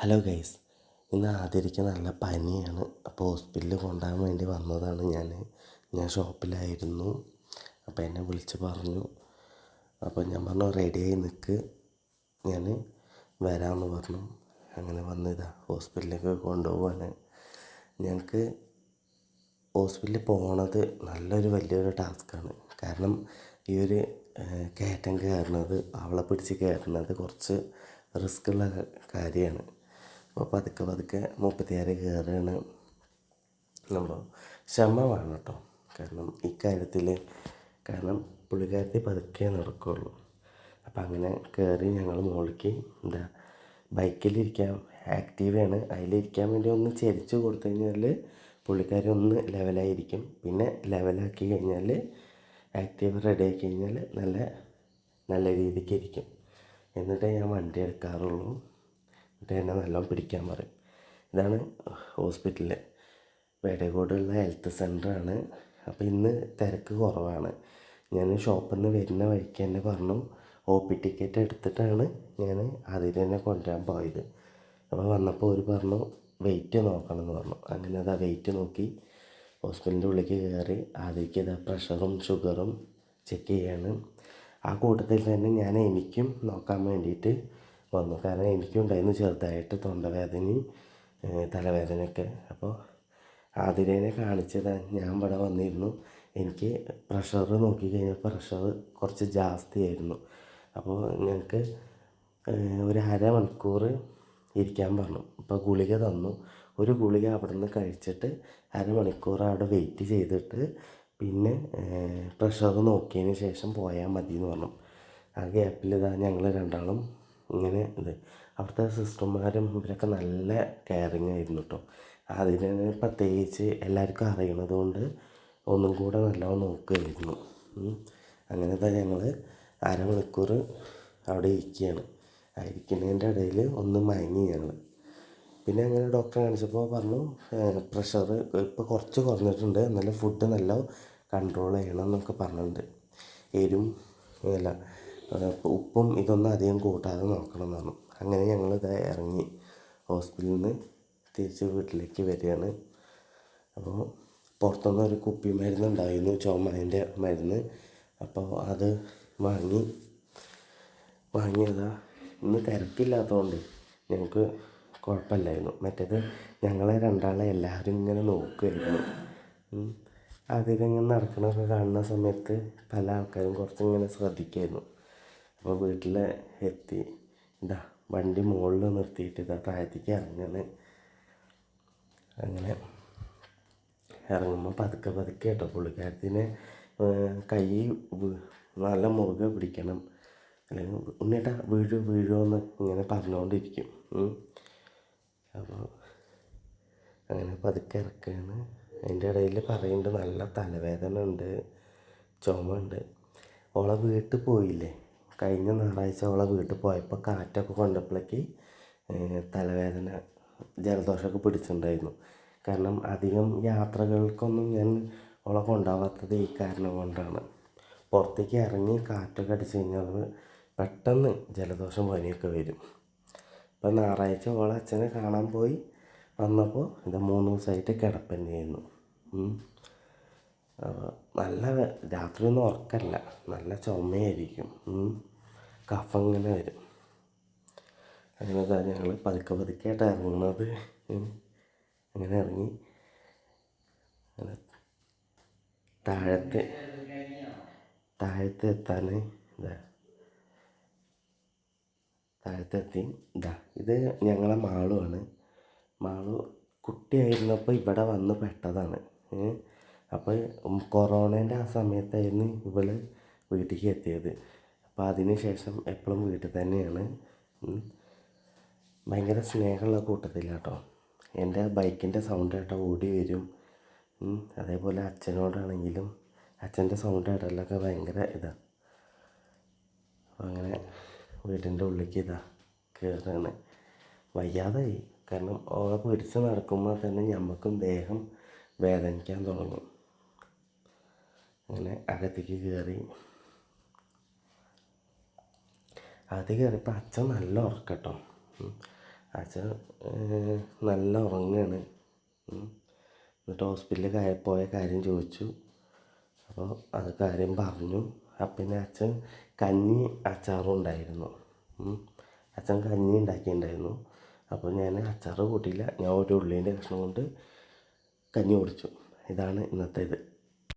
Hello guys ഇന്ന് ആതിരയ്ക്ക് നല്ല പനിയാണ്. അപ്പോൾ ഹോസ്പിറ്റലിൽ കൊണ്ടുപോകാൻ വേണ്ടി വന്നതാണ് ഞാൻ. ഞാൻ ഷോപ്പിലായിരുന്നു. അപ്പോൾ എന്നെ വിളിച്ച് പറഞ്ഞു. അപ്പോൾ ഞാൻ പറഞ്ഞു റെഡിയായി നിൽക്ക്. ഞാൻ വരാമെന്ന് പറഞ്ഞു. അങ്ങനെ വന്നതാ ഹോസ്പിറ്റലിലേക്ക് കൊണ്ടുപോവാണ്. ഞങ്ങൾക്ക് ഹോസ്പിറ്റലിൽ പോണത് നല്ലൊരു വലിയൊരു ടാസ്ക്കാണ്. കാരണം ഈ ഒരു കയറ്റം കയറുന്നത് അവളെ പിടിച്ച് കയറുന്നത് കുറച്ച് റിസ്ക്കുള്ള കാര്യമാണ്. അപ്പോൾ പതുക്കെ പതുക്കെ മുപ്പത്തിയാറ് കയറുകയാണ് നമ്മൾ ക്ഷമ വേണം കേട്ടോ കാരണം ഇക്കാര്യത്തിൽ കാരണം പുള്ളിക്കാരത്തി പതുക്കെ നടക്കുകയുള്ളൂ അപ്പം അങ്ങനെ കയറി ഞങ്ങൾ മുകളിലേക്ക് എന്താ ബൈക്കിലിരിക്കാൻ ആക്റ്റീവയാണ് അതിലിരിക്കാൻ വേണ്ടി ഒന്ന് ചരിച്ചു കൊടുത്തു കഴിഞ്ഞാൽ പുള്ളിക്കാരി ഒന്ന് ലെവലായിരിക്കും. പിന്നെ ലെവലാക്കി കഴിഞ്ഞാൽ ആക്റ്റീവ് റെഡി ആക്കി കഴിഞ്ഞാൽ നല്ല നല്ല രീതിക്ക് ഇരിക്കും. എന്നിട്ടേ ഞാൻ വണ്ടി എടുക്കാറുള്ളൂ. എന്നിട്ട് എന്നെ നല്ലോണം പിടിക്കാൻ പറയും. ഇതാണ് ഹോസ്പിറ്റലിൽ വേടകോടുള്ള ഹെൽത്ത് സെന്ററാണ്. അപ്പോൾ ഇന്ന് തിരക്ക് കുറവാണ്. ഞാൻ ഷോപ്പിൽ നിന്ന് വരുന്ന വഴിക്ക് തന്നെ പറഞ്ഞു ഒ പി ടിക്കറ്റ് എടുത്തിട്ടാണ് ഞാൻ അതിൽ തന്നെ കൊണ്ടുവരാൻ പോയത്. അപ്പോൾ വന്നപ്പോൾ ഒരു പറഞ്ഞു വെയിറ്റ് നോക്കണം എന്ന് പറഞ്ഞു. അങ്ങനെ അതാ വെയിറ്റ് നോക്കി ഹോസ്പിറ്റലിന്റെ ഉള്ളിലേക്ക് കയറി അതിലേക്ക് ഇതാ പ്രഷറും ഷുഗറും ചെക്ക് ചെയ്യാണ്. ആ കൂട്ടത്തിൽ തന്നെ ഞാൻ എനിക്കും നോക്കാൻ വേണ്ടിയിട്ട് വന്നു. കാരണം എനിക്കുണ്ടായിരുന്നു ചെറുതായിട്ട് തൊണ്ടവേദനയും തലവേദനയൊക്കെ. അപ്പോൾ ആതിരേനെ കാണിച്ചതാണ് ഞാൻ ഇവിടെ വന്നിരുന്നു. എനിക്ക് പ്രഷർ നോക്കി കഴിഞ്ഞാൽ പ്രഷർ കുറച്ച് ജാസ്തിയായിരുന്നു. അപ്പോൾ ഞങ്ങൾക്ക് ഒരു അരമണിക്കൂർ ഇരിക്കാൻ പറഞ്ഞു. ഇപ്പോൾ ഗുളിക തന്നു. ഒരു ഗുളിക അവിടെ നിന്ന് കഴിച്ചിട്ട് അരമണിക്കൂർ അവിടെ വെയിറ്റ് ചെയ്തിട്ട് പിന്നെ പ്രഷർ നോക്കിയതിന് ശേഷം പോയാൽ മതി എന്ന് പറഞ്ഞു. ആ ഗ്യാപ്പിൽ ഇതാ ഞങ്ങൾ രണ്ടാളും ഇങ്ങനെ ഇത്. അവിടുത്തെ സിസ്റ്റർമാരും ഇവരൊക്കെ നല്ല കെയറിങ് ആയിരുന്നു കേട്ടോ അതിന് പ്രത്യേകിച്ച് എല്ലാവർക്കും അറിയണത് കൊണ്ട് ഒന്നും കൂടെ നല്ലോണം നോക്കുമായിരുന്നു അങ്ങനെ തന്നെ ഞങ്ങൾ അരമണിക്കൂർ അവിടെ ഇരിക്കുകയാണ്. ഇരിക്കുന്നതിന്റെ ഇടയിൽ ഒന്ന് മയങ്ങി ഞങ്ങൾ പിന്നെ അങ്ങനെ ഡോക്ടറെ കാണിച്ചപ്പോൾ പറഞ്ഞു പ്രഷർ ഇപ്പോൾ കുറച്ച് കുറഞ്ഞിട്ടുണ്ട് എന്നാലും ഫുഡ് നല്ല കൺട്രോൾ ചെയ്യണം എന്നൊക്കെ പറഞ്ഞിട്ടുണ്ട്. എരും അല്ല ഉപ്പും ഇതൊന്നും അധികം കൂട്ടാതെ നോക്കണം എന്ന് അങ്ങനെ ഞങ്ങൾ ഇത് ഇറങ്ങി ഹോസ്പിറ്റലിൽ നിന്ന് തിരിച്ച് വീട്ടിലേക്ക് വരികയാണ്. അപ്പോൾ പുറത്തുനിന്ന് ഒരു കുപ്പി മരുന്ന് ഉണ്ടായിരുന്നു ചുമേന്റെ മരുന്ന്. അപ്പോൾ അത് വാങ്ങി വാങ്ങിയതാ. ഇന്ന് തിരക്കില്ലാത്തതുകൊണ്ട് ഞങ്ങൾക്ക് കുഴപ്പമില്ലായിരുന്നു. മറ്റേത് ഞങ്ങളെ രണ്ടാളെ എല്ലാവരും ഇങ്ങനെ നോക്കുമായിരുന്നു അതിലിങ്ങനെ നടക്കണമൊക്കെ കാണുന്ന സമയത്ത് പല ആൾക്കാരും കുറച്ചിങ്ങനെ ശ്രദ്ധിക്കുമായിരുന്നു അപ്പോൾ വീട്ടിൽ എത്തി. ഇതാ വണ്ടി മുകളിൽ നിർത്തിയിട്ട് ഇതാ താഴത്തേക്ക് ഇറങ്ങാണ്. അങ്ങനെ ഇറങ്ങുമ്പോൾ പതുക്കെ പതുക്കെ കേട്ടോ പുള്ളിക്കാരത്തിന് കൈ നല്ല മുറുകെ പിടിക്കണം. അല്ലെങ്കിൽ ഉണ്ണിയേട്ടാ വീഴു വീഴുമെന്ന് ഇങ്ങനെ പറഞ്ഞുകൊണ്ടിരിക്കും അപ്പോൾ അങ്ങനെ പതുക്കെ ഇറക്കുകയാണ് അതിന്റെ ഇടയിൽ പറയുന്നുണ്ട് നല്ല തലവേദന ഉണ്ട് ചുമ ഉണ്ട്. ഓളെ വീട്ടിൽ പോയില്ലേ? കഴിഞ്ഞ ഞായറാഴ്ച അവളെ വീട്ടിൽ പോയപ്പോൾ കാറ്റൊക്കെ കൊണ്ടപ്പോഴേക്ക് തലവേദന ജലദോഷമൊക്കെ പിടിച്ചിട്ടുണ്ടായിരുന്നു. കാരണം അധികം യാത്രകൾക്കൊന്നും ഞാൻ അവളെ കൊണ്ടുപോകാത്തത് ഈ കാരണം കൊണ്ടാണ്. പുറത്തേക്ക് ഇറങ്ങി കാറ്റൊക്കെ അടിച്ചു കഴിഞ്ഞാൽ പെട്ടെന്ന് ജലദോഷം പനിയൊക്കെ വരും. ഇപ്പം ഞായറാഴ്ച ഓളെ അച്ഛനെ കാണാൻ പോയി. വന്നപ്പോൾ ഇത് മൂന്ന് ദിവസമായിട്ട് കിടപ്പ് തന്നെയായിരുന്നു. നല്ല രാത്രിയൊന്നും ഉറക്കല്ല. നല്ല ചുമയായിരിക്കും. കഫം ഇങ്ങനെ വരും. അങ്ങനെ ഞങ്ങൾ പതുക്കെ പതുക്കെയായിട്ട് ഇറങ്ങുന്നത് അങ്ങനെ ഇറങ്ങി. അങ്ങനെ താഴത്തെ താഴത്തെ എത്താൻ ഇതാ. താഴത്തെത്തി ഇതാ ഇത് ഞങ്ങളെ മാളുമാണ് മാളു കുട്ടിയായിരുന്നപ്പോൾ ഇവിടെ വന്ന് പെട്ടതാണ്. അപ്പോൾ കൊറോണേന്റെ ആ സമയത്തായിരുന്നു ഇവൾ വീട്ടിലേക്ക് എത്തിയത്. അപ്പോൾ അതിന് ശേഷം എപ്പോഴും വീട്ടിൽ തന്നെയാണ്. ഭയങ്കര സ്നേഹമുള്ള കൂട്ടത്തിലാട്ടോ. എന്റെ ബൈക്കിന്റെ സൗണ്ട് കേട്ടാൽ ഓടി വരും. അതേപോലെ അച്ഛനോടാണെങ്കിലും അച്ഛന്റെ സൗണ്ട് കേട്ടാലൊക്കെ ഭയങ്കര ഇതാണ് അങ്ങനെ വീടിന്റെ ഉള്ളിലേക്ക് ഇതാ കയറുകയാണ് വയ്യാതായി. കാരണം ഓളെ പൊരിച്ച് നടക്കുമ്പോൾ തന്നെ ഞമ്മക്കും ദേഹം വേദനിക്കാൻ തുടങ്ങും. അങ്ങനെ അകത്തേക്ക് കയറി അകത്തേക്ക് കയറിയപ്പോൾ അച്ഛൻ നല്ല ഉറക്കട്ടോ. അച്ഛൻ നല്ല ഉറങ്ങാണ്. എന്നിട്ട് ഹോസ്പിറ്റലിൽ കയ പോയ കാര്യം ചോദിച്ചു. അപ്പോൾ അത് കാര്യം പറഞ്ഞു. അപ്പം അച്ഛൻ കഞ്ഞി അച്ചാറും ഉണ്ടായിരുന്നു. അച്ഛൻ കഞ്ഞി ഉണ്ടാക്കിയിട്ടുണ്ടായിരുന്നു. അപ്പോൾ ഞാൻ അച്ചാറ് കൂട്ടിയില്ല. ഞാൻ ഒരു ഉള്ളീന്റെ കഷ്ണം കൊണ്ട് കഞ്ഞി കുടിച്ചു. ഇതാണ് ഇന്നത്തെ ഇത്